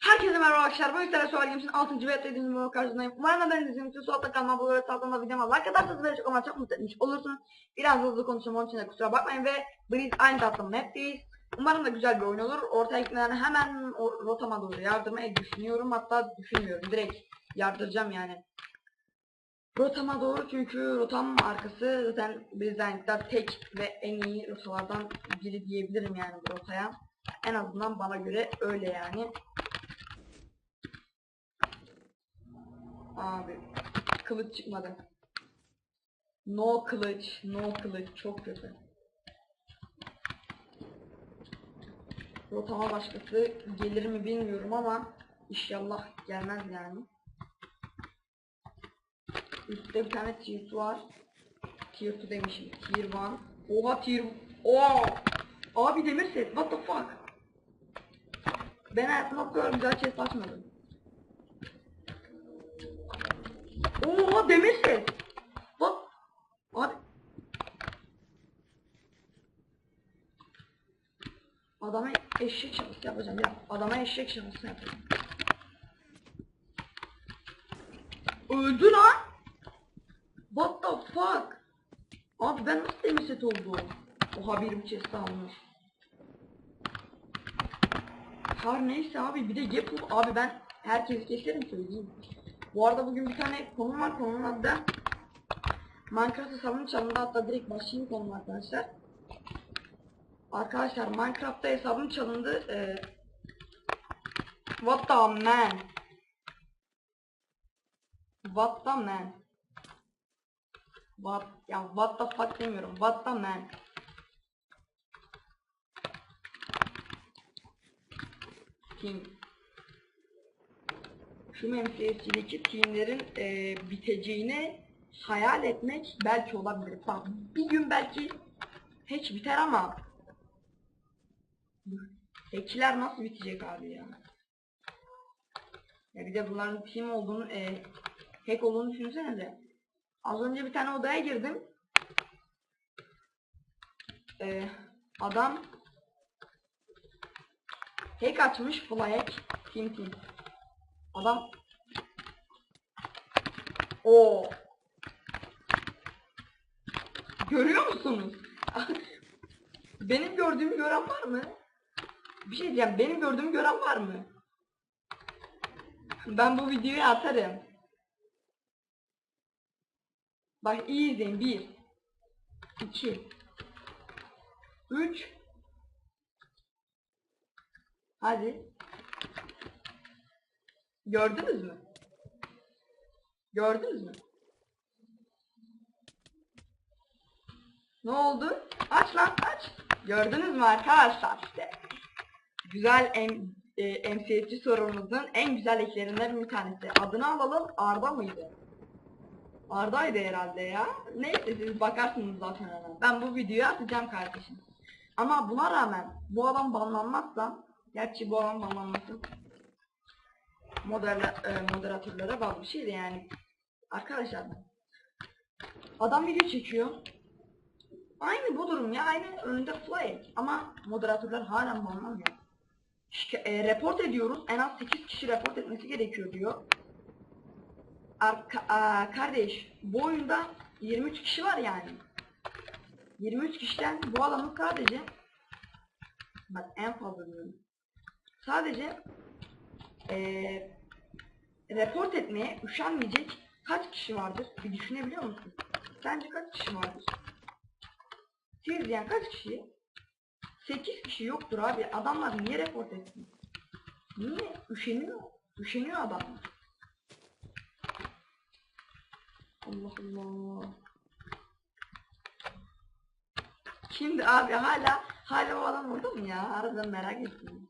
Herkese merhaba arkadaşlar. Bu yüzden Sual Games'in 6. ve 7. bölümü karşınızdayım. Umarım haberiniz için sol altta kalma bu ve altında videoma like atarsanız beni çok ama çok mutlu etmiş olursunuz. Biraz hızlı konuşuyorum onun için de kusura bakmayın ve Breeze aynı tatlı map'teyiz. Umarım da güzel bir oyun olur. Ortaya gitmeden hemen rotama doğru yardırmayı düşünüyorum. Hatta düşünmüyorum. Direkt yardıracağım yani. Rotama doğru çünkü rotam arkası zaten Breeze'den tek ve en iyi rotalardan biri diyebilirim yani bu rotaya. En azından bana göre öyle yani. Abi kılıç çıkmadı. No kılıç, no kılıç çok kötü. Rotama başkası gelir mi bilmiyorum ama inşallah gelmez yani. Üstte bir tane tier 2 var. Tier 2 demişim. Tier 1. Oha tier... Oha! Abi demir set. What the fuck? Ben hayatımda bu güzel chest açmadım. Oha demir set. Bak. Abi. Adama eşek şakası yapacağım ya. Adama eşek şakası yapacağım. Öldü lan. What the fuck? Abi ben nasıl demir set oldum? Oha bir chest almış. Her neyse abi bir de Gapple abi ben herkesi keserim söyleyeyim. Bu arada bugün bir tane konum var konunun adı da Minecraft hesabının çalındı hatta direkt başlayayım konum arkadaşlar. Arkadaşlar Minecraft'ta hesabım çalındı. Ee, what the man? What the man? What ya what the fuck demiyorum. What the man? Team. Şu MCS'deki teamlerin e, biteceğini hayal etmek belki olabilir. Bak bir gün belki hiç biter ama Hack'ler nasıl bitecek abi ya? Ya bir de bunların team olduğunu, e, hack olduğunu düşünsenize. Az önce bir tane odaya girdim. E, adam hack açmış, full hack, team team. Adam o Görüyor musunuz? benim gördüğümü gören var mı? Bir şey diyeceğim. Benim gördüğümü gören var mı? Ben bu videoyu atarım. Bak iyi izleyin. 1 2 3 Hadi. Gördünüz mü? Gördünüz mü? Ne oldu? Aç lan aç. Gördünüz mü arkadaşlar işte. Güzel M, e, MCS'ci sorumuzun en güzel eklerinden bir tanesi. Adını alalım Arda mıydı? Arda'ydı herhalde ya. Neyse siz bakarsınız zaten ona. Ben bu videoyu atacağım kardeşim. Ama buna rağmen bu adam banlanmazsa gerçi bu adam banlanmasın modera, e, moderatörlere bağlı bir şeydi yani. Arkadaşlar adam video çekiyor. Aynı bu durum ya. Aynı önünde flag. Ama moderatörler halen banlamıyor. Şike, e, report ediyoruz. En az 8 kişi report etmesi gerekiyor diyor. Arka, a, kardeş bu oyunda 23 kişi var yani. 23 kişiden bu adamın sadece bak en fazla diyorum. Sadece eee report etmeye üşenmeyecek kaç kişi vardır? Bir düşünebiliyor musun? Sence kaç kişi vardır? Siz yani kaç kişi? 8 kişi yoktur abi. Adamlar niye report etsin? Niye? Üşeniyor. Üşeniyor adamlar. Allah Allah. Şimdi abi hala hala o adam orada mı ya? Arada merak ettim.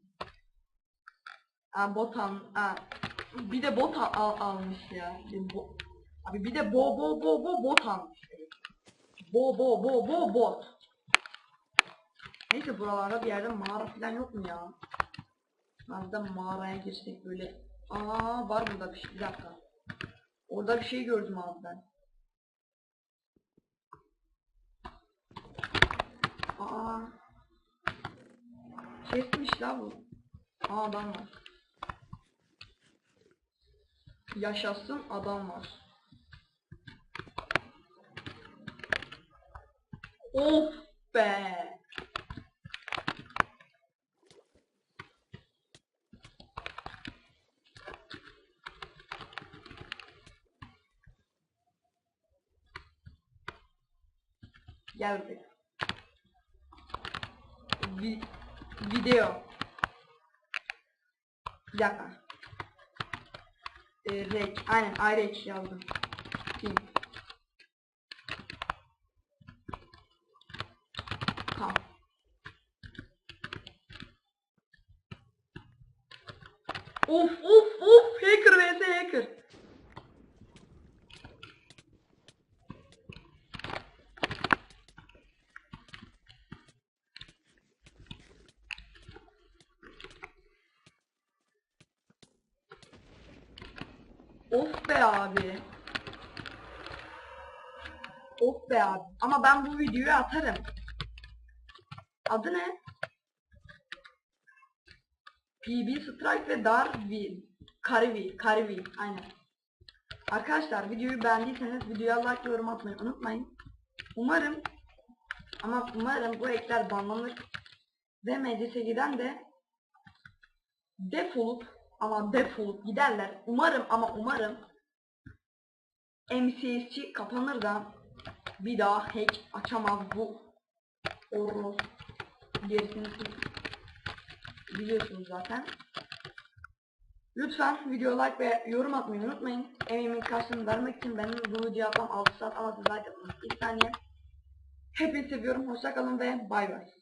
Aa botan. Aa, bir de bot al, al- almış ya. Bir bo abi bir de bo bo bo bo bot almış. Bo bo bo bo bot. Neyse buralarda bir yerde mağara falan yok mu ya? Arada mağaraya girsek böyle. Aa var burada bir şey. Bir dakika. Orada bir şey gördüm abi ben. Aa. Kesmiş la bu. Aa adam var. Yaşasın adam var. Of be. Gel buraya. Vi video. Bir dakika. Ee, rek. Aynen iRek yazdım. Tamam. Of of of hacker vs hacker. Of be abi. Of be abi. Ama ben bu videoyu atarım. Adı ne? PB Strike ve Darwin. Karivi, Karivi, aynen. Arkadaşlar videoyu beğendiyseniz videoya like yorum atmayı unutmayın. Umarım ama umarım bu ekler banlanır ve MCSG'den de defolup ama defolup giderler. Umarım ama umarım MCSC kapanır da bir daha hack açamaz bu Oros gerisini biliyorsunuz zaten. Lütfen video like ve yorum atmayı unutmayın. Emeğimin karşılığını vermek için benim bu video atmam 6 saat ama siz like atmanız 2 saniye. Hepinizi seviyorum. Hoşça kalın ve bay bay.